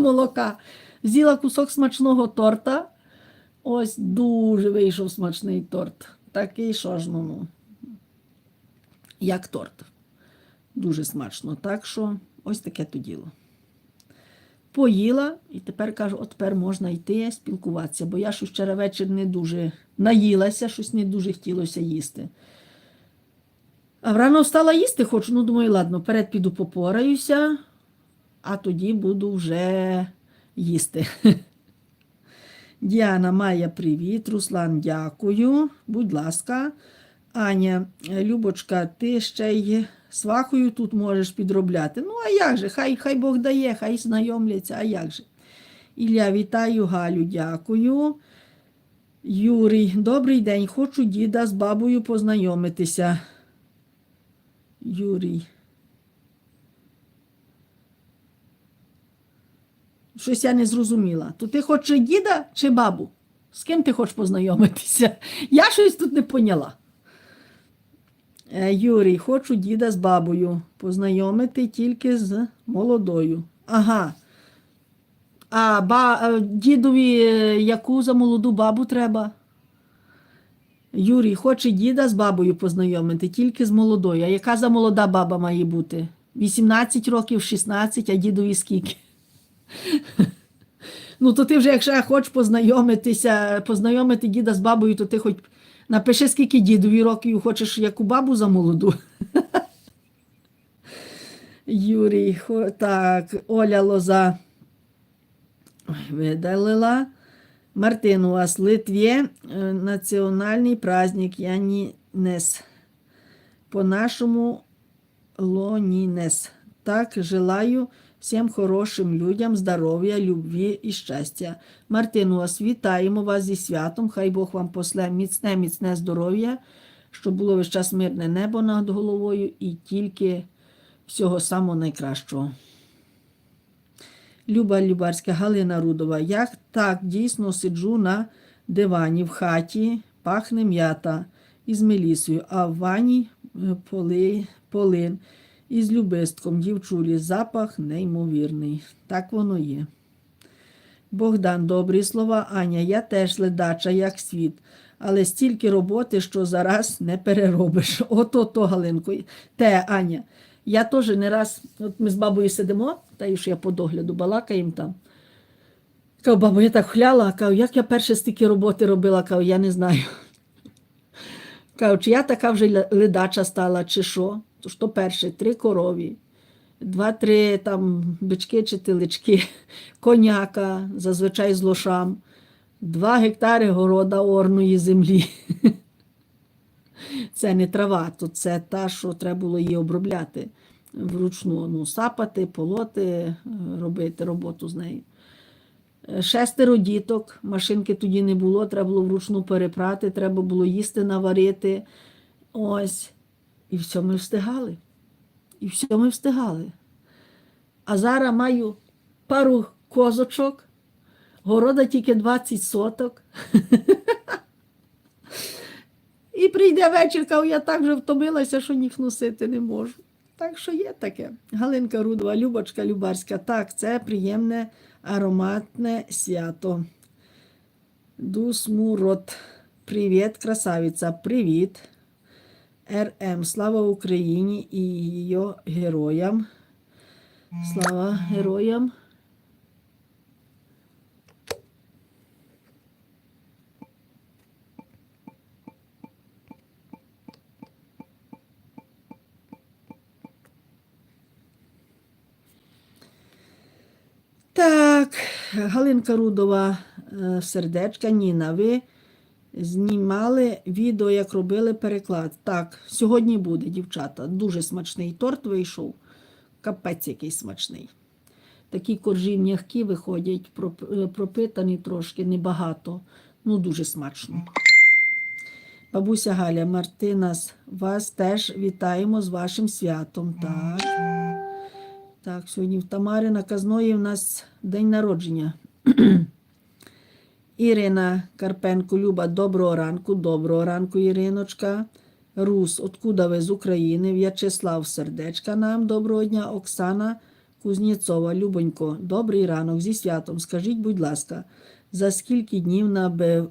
молока. З'їла кусок смачного торта. Ось дуже вийшов смачний торт. Такий, що ж ну, ну, як торт. Дуже смачно. Так що ось таке то діло. Поїла і тепер кажу, от тепер можна йти спілкуватися, бо я щось вчора вечір не дуже наїлася, щось не дуже хотілося їсти. А врано встала їсти хочу, ну думаю, ладно, вперед піду попораюся, а тоді буду вже їсти. Діана Майя, привіт. Руслан, дякую. Будь ласка. Аня, Любочка, ти ще й свахою тут можеш підробляти. Ну, а як же? Хай, хай Бог дає, хай знайомляться, а як же? Ілля, вітаю, Галю, дякую. Юрій, добрий день. Хочу діда з бабою познайомитися. Юрій. Щось я не зрозуміла. То ти хочеш діда чи бабу? З ким ти хочеш познайомитися? Я щось тут не поняла. Е, Юрій, хочу діда з бабою познайомити тільки з молодою. Ага. А ба, е, дідові е, яку за молоду бабу треба? Юрій хоче діда з бабою познайомити, тільки з молодою. А яка за молода баба має бути? 18 років, 16, а дідові скільки? Ну, то ти вже, якщо хочеш познайомитися, познайомити діда з бабою, то ти хоч напиши, скільки дідові років хочеш яку бабу за молоду. Юрій, так, Оля Лоза видалила. Мартин, у вас в Литві е, національний праздник Янінес. По-нашому Лонінес. Так, желаю всім хорошим людям здоров'я, любві і щастя. Мартин, у вас вітаємо вас зі святом. Хай Бог вам после міцне, міцне здоров'я, щоб було весь час мирне небо над головою і тільки всього самого найкращого. Люба Любарська, Галина Рудова. Я так дійсно сиджу на дивані в хаті, пахне м'ята із мелісою, а в ванні е, поли, полин із любистком дівчулі. Запах неймовірний. Так воно є. Богдан, добрі слова, Аня, я теж ледача, як світ, але стільки роботи, що зараз не переробиш. Ото то, Галинко. Те, Аня. Я теж не раз, от ми з бабою сидимо, та й ж я по догляду балакаємо там. Кажу, бабу, я так хляла, кажу, як я перше стільки роботи робила, кажу, я не знаю. Кажу, чи я така вже ледача стала, чи що? То перше, три корові, два-три там бички чи телички, коняка, зазвичай з лошам, два гектари города орної землі. Це не трава, то це та, що треба було її обробляти вручну, ну, сапати, полоти, е, робити роботу з нею. Е, Шестеро діток, машинки тоді не було, треба було вручну перепрати, треба було їсти наварити. Ось. І все ми встигали. І все ми встигали. А зараз маю пару козочок, города тільки 20 соток. І прийде вечір, кажу, я так вже втомилася, що ніг носити не можу. Так що є таке. Галинка Рудова, Любочка Любарська. Так, це приємне ароматне свято. Дусмурот. Привіт, красавиця. Привіт. РМ. Слава Україні і її героям. Слава героям. Так, Галинка Рудова, е, сердечка, Ніна, ви знімали відео, як робили переклад. Так, сьогодні буде, дівчата. Дуже смачний торт вийшов. Капець який смачний. Такі коржі м'які виходять, е, пропитані трошки, небагато. Ну, дуже смачно. Бабуся Галя Мартинас, вас теж вітаємо з вашим святом. Так. Так, сьогодні в Тамари Наказної в нас день народження. Ірина Карпенко, Люба, доброго ранку, доброго ранку, Іриночка. Рус, откуда ви з України? В'ячеслав Сердечка нам, доброго дня, Оксана Кузнєцова, Любонько, добрий ранок зі святом. Скажіть, будь ласка, за скільки днів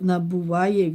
набуває